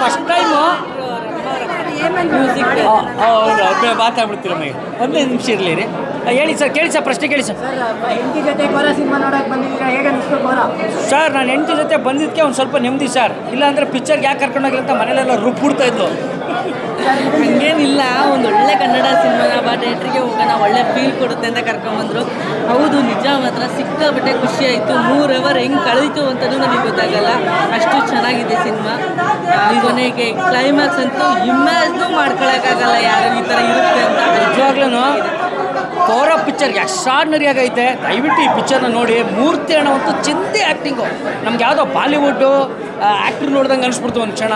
First time music ಹೌದು ಮಾತಾಡ್ಬಿಡ್ತೀರ ನಮಗೆ ಒಂದೇ ನಿಮಿಷ ಇರಲಿ ರೀ. ಹೇಳಿ ಸರ್ ಕೇಳಿ ಸರ್ ಪ್ರಶ್ನೆ ಕೇಳಿ ಸರ್. ಹೆಂಡತಿ ಜೊತೆ ಕೋರ ಸಿನಿಮಾ ನೋಡಕ್ ಬಂದಿದ್ದೀರಾ? ಹೇಗೆ ಅನಿಸ್ತು ಕೋರ ಸರ್ ನಾನು ಹೆಂಡತಿ ಜೊತೆ ಬಂದಿದ್ದಕ್ಕೆ ಒಂದು ಸ್ವಲ್ಪ ನೆಮ್ಮದಿ ಸರ್. ಇಲ್ಲಾಂದ್ರೆ ಪಿಕ್ಚರ್ಗೆ ಯಾಕೆ ಕರ್ಕೊಂಡೋಗಿಲ್ಲ ಅಂತ ಮನೇಲೆಲ್ಲ ರುಬ್ಬಿಡ್ತಾ ಇದ್ದು ಥಿಯೇಟ್ರಿಗೆ ಹೋಗೋಣ, ಒಳ್ಳೆ ಫೀಲ್ ಕೊಡುತ್ತೆ ಅಂತ ಕರ್ಕೊಂಬಂದ್ರು. ಹೌದು, ನಿಜ ಮಾತ್ರ, ಸಿಕ್ಕಾಪಟ್ಟೆ ಖುಷಿ ಆಯಿತು ಮೂರು ಅವರ್ ಹೆಂಗೆ ಕಳೀತು ಅಂತಲೂ ನನಗೆ ಗೊತ್ತಾಗಲ್ಲ. ಅಷ್ಟು ಚೆನ್ನಾಗಿದೆ ಸಿನಿಮಾ. ಕೊನೆಗೆ ಕ್ಲೈಮ್ಯಾಕ್ಸ್ ಅಂತೂ ಇಮ್ಯಾಜ್ನೂ ಮಾಡ್ಕೊಳಕ್ಕಾಗಲ್ಲ ಯಾರು ಈ ಥರ ಇರುತ್ತೆ ಅಂತ. ನಿಜವಾಗ್ಲೂ ಕೋರ ಪಿಕ್ಚರ್ಗೆ ಎಕ್ಸ್ಟ್ರಾಡ್ನರಿ ಆಗೈತೆ. ದಯವಿಟ್ಟು ಈ ಪಿಕ್ಚರ್ನ ನೋಡಿ. ಮೂರ್ತಿ ಅಣ್ಣ ಅಂತೂ ಚಿಂತೆ ಆ್ಯಕ್ಟಿಂಗು ನಮ್ಗೆ ಯಾವುದೋ ಬಾಲಿವುಡ್ಡು ಆ್ಯಕ್ಟ್ರ್ ನೋಡ್ದಂಗೆ ಅನಿಸ್ಬಿಡ್ತು ಒಂದು ಕ್ಷಣ.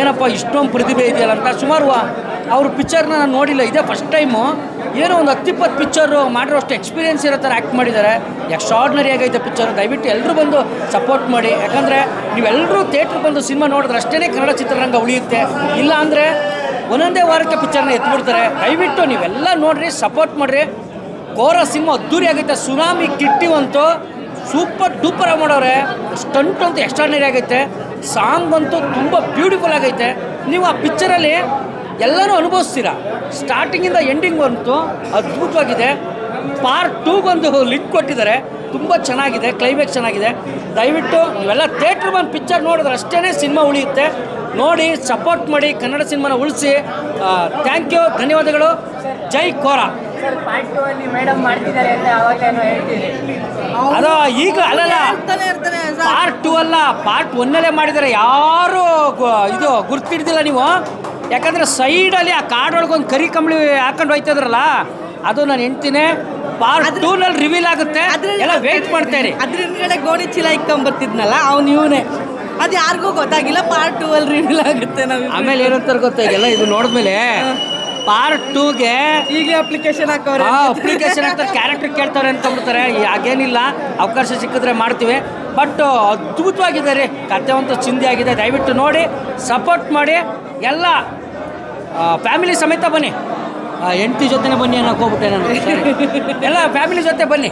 ಏನಪ್ಪ, ಇಷ್ಟೊಂದು ಪ್ರತಿಭೆ ಇದೆಯಲ್ಲ ಅಂತ. ಸುಮಾರು, ಅವ್ರ ಪಿಕ್ಚರ್ನ ನಾನು ನೋಡಿಲ್ಲ. ಇದೇ ಫಸ್ಟ್ ಟೈಮು ಏನೋ ಒಂದು ಹತ್ತಿಪ್ಪತ್ತು ಪಿಕ್ಚರು ಮಾಡಿರೋಷ್ಟು ಎಕ್ಸ್ಪೀರಿಯನ್ಸ್ ಇರೋ ಥರ ಆ್ಯಕ್ಟ್ ಮಾಡಿದ್ದಾರೆ ಎಕ್ಸ್ಟ್ರಾಡ್ನರಿ ಆಗೈತೆ ಪಿಕ್ಚರ್ ದಯವಿಟ್ಟು ಎಲ್ಲರೂ ಬಂದು ಸಪೋರ್ಟ್ ಮಾಡಿ. ಯಾಕಂದರೆ ನೀವೆಲ್ಲರೂ ಥಿಯೇಟ್ರ್ ಬಂದು ಸಿನಿಮಾ ನೋಡಿದ್ರೆ ಅಷ್ಟೇ ಕನ್ನಡ ಚಿತ್ರರಂಗ ಉಳಿಯುತ್ತೆ. ಇಲ್ಲ ಅಂದರೆ ಒಂದೊಂದೇ ವಾರಕ್ಕೆ ಪಿಕ್ಚರ್ನ ಎತ್ಬಿಡ್ತಾರೆ. ದಯವಿಟ್ಟು ನೀವೆಲ್ಲ ನೋಡ್ರಿ ಸಪೋರ್ಟ್ ಮಾಡಿರಿ. ಕೋರ ಸಿನಿಮಾ ಅದ್ದೂರಿ ಆಗೈತೆ ಸುನಾಮಿ ಕಿಟ್ಟಿ ಅಂತೂ ಸೂಪರ್ ಡೂಪರ್ ಮಾಡೋರೆ. ಸ್ಟಂಟ್ ಅಂತೂ ಎಕ್ಸ್ಟ್ರಾರ್ನರಿ ಆಗೈತೆ. ಸಾಂಗ್ ಅಂತೂ ತುಂಬ ಬ್ಯೂಟಿಫುಲ್ ಆಗೈತೆ. ನೀವು ಆ ಪಿಕ್ಚರಲ್ಲಿ ಎಲ್ಲನೂ ಅನುಭವಿಸ್ತೀರಾ? ಸ್ಟಾರ್ಟಿಂಗಿಂದ ಎಂಡಿಂಗ್ ಬಂತು ಅದ್ಭುತವಾಗಿದೆ. ಪಾರ್ಟ್ ಟೂಗೊಂದು ಲಿಂಕ್ ಕೊಟ್ಟಿದ್ದಾರೆ. ತುಂಬ ಚೆನ್ನಾಗಿದೆ ಕ್ಲೈಮ್ಯಾಕ್ಸ್ ಚೆನ್ನಾಗಿದೆ. ದಯವಿಟ್ಟು ನೀವೆಲ್ಲ ಥಿಯೇಟ್ರ್ ಬಂದು ಪಿಕ್ಚರ್ ನೋಡಿದ್ರೆ ಅಷ್ಟೇ ಸಿನಿಮಾ ಉಳಿಯುತ್ತೆ. ನೋಡಿ ಸಪೋರ್ಟ್ ಮಾಡಿ ಕನ್ನಡ ಸಿನಿಮಾನ ಉಳಿಸಿ. ಥ್ಯಾಂಕ್ ಯು ಧನ್ಯವಾದಗಳು. ಜೈ ಕೋರ. ಟೂ ಅದು ಈಗ ಅಲ್ಲಲ್ಲ. ಪಾರ್ಟ್ ಟೂ ಅಲ್ಲ ಪಾರ್ಟ್ ಒನ್ನಲ್ಲೇ ಮಾಡಿದ್ದಾರೆ. ಯಾರು ಇದು ಗುರ್ತಿಡ್ದಿಲ್ಲ ನೀವು. ಯಾಕಂದ್ರೆ ಸೈಡಲ್ಲಿ ಆ ಕಾರ್ಡ್ ಒಂದು ಕರಿ ಕಂಬಳಿ ಹಾಕೊಂಡು ಹೋಯ್ತಿದ್ರಲ್ಲ ಅದು ನಾನು ಹೆಂಡ್ತೀನಿ. ಪಾರ್ಟ್ ಟೂನಲ್ಲಿ ರಿವೀಲ್ ಆಗುತ್ತೆ. ಎಲ್ಲ ವೇಟ್ ಮಾಡ್ತೇನೆ ಅದ್ರ ಹಿಂದ್ಗಡೆ ಗೋಣಿ ಚೀಲ ಇಕ್ಕೊಂಬರ್ತಿದ್ನಲ್ಲ ಅವ್ನು ಇವನೇ. ಅದು ಯಾರಿಗೂ ಗೊತ್ತಾಗಿಲ್ಲ ಪಾರ್ಟ್ ಟೂ ಅಲ್ಲಿ ರಿವೀಲ್ ಆಗುತ್ತೆ ನಾವು ಆಮೇಲೆ ಏನಂತಾರೆ ಗೊತ್ತಾಗಿಲ್ಲ ಇದು ನೋಡಿದ್ಮೇಲೆ ಪಾರ್ಟ್ ಟೂಗೆ ಈಗಲೇ ಅಪ್ಲಿಕೇಶನ್ ಹಾಕೋರು ಅಪ್ಲಿಕೇಶನ್ ಅಂತ. ಕ್ಯಾರೆಕ್ಟರ್ ಕೇಳ್ತಾರೆ ಅನ್ಕೊಂಡ್ಬಿಡ್ತಾರೆ ಹಾಗೇನಿಲ್ಲ ಅವಕಾಶ ಸಿಕ್ಕಿದ್ರೆ ಮಾಡ್ತೀವಿ. ಬಟ್ ಅದ್ಭುತವಾಗಿದೆ ರೀ. ಕತೆ ಅಂತೂ ಚಿಂದಿ ಆಗಿದೆ. ದಯವಿಟ್ಟು ನೋಡಿ ಸಪೋರ್ಟ್ ಮಾಡಿ ಎಲ್ಲ ಫ್ಯಾಮಿಲಿ ಸಮೇತ ಬನ್ನಿ. ಹೆಂಡತಿ ಜೊತೆನೇ ಬನ್ನಿ ಅನ್ನೋಕೆ ಹೋಗ್ಬಿಟ್ಟೆ ನಾನು. ಎಲ್ಲ ಫ್ಯಾಮಿಲಿ ಜೊತೆ ಬನ್ನಿ.